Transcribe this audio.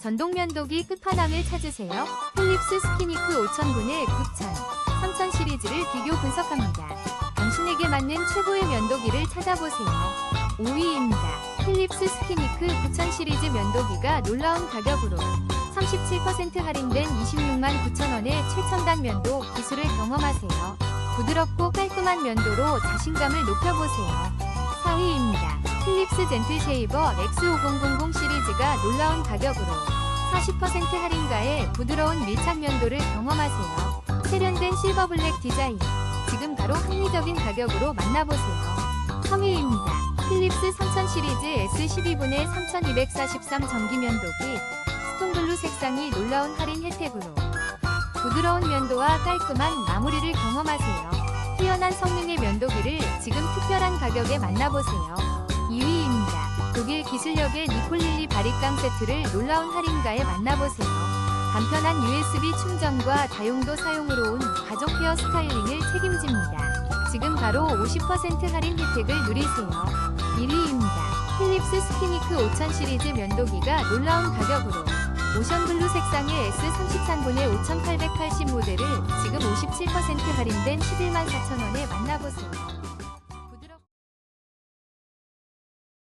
전동 면도기 끝판왕을 찾으세요. 필립스 스키니크 5000분의 9000, 3000 시리즈를 비교 분석합니다. 당신에게 맞는 최고의 면도기를 찾아보세요. 5위입니다. 필립스 스키니크 9000 시리즈 면도기가 놀라운 가격으로 37% 할인된 26만 9천원의 최첨단 면도 기술을 경험하세요. 부드럽고 깔끔한 면도로 자신감을 높여보세요. 4위입니다. 필립스 젠틀 쉐이버 X5000 시리즈가 놀라운 가격으로 40% 할인가에 부드러운 밀착 면도를 경험하세요. 세련된 실버 블랙 디자인. 지금 바로 합리적인 가격으로 만나보세요. 3위입니다. 필립스 3000 시리즈 S12분의 3243 전기 면도기. 스톤블루 색상이 놀라운 할인 혜택으로 부드러운 면도와 깔끔한 마무리를 경험하세요. 뛰어난 성능의 면도기를 지금 특별한 가격에 만나보세요. 2위입니다. 독일 기술력의 니콜릴리 바리깡 세트를 놀라운 할인가에 만나보세요. 간편한 USB 충전과 다용도 사용으로 온 가족 헤어 스타일링을 책임집니다. 지금 바로 50% 할인 혜택을 누리세요. 1위입니다. 필립스 스키니크 5000 시리즈 면도기가 놀라운 가격으로 오션블루 색상의 S33분의 5880 모델을 지금 57% 할인된 11만 4천원에 만나보세요.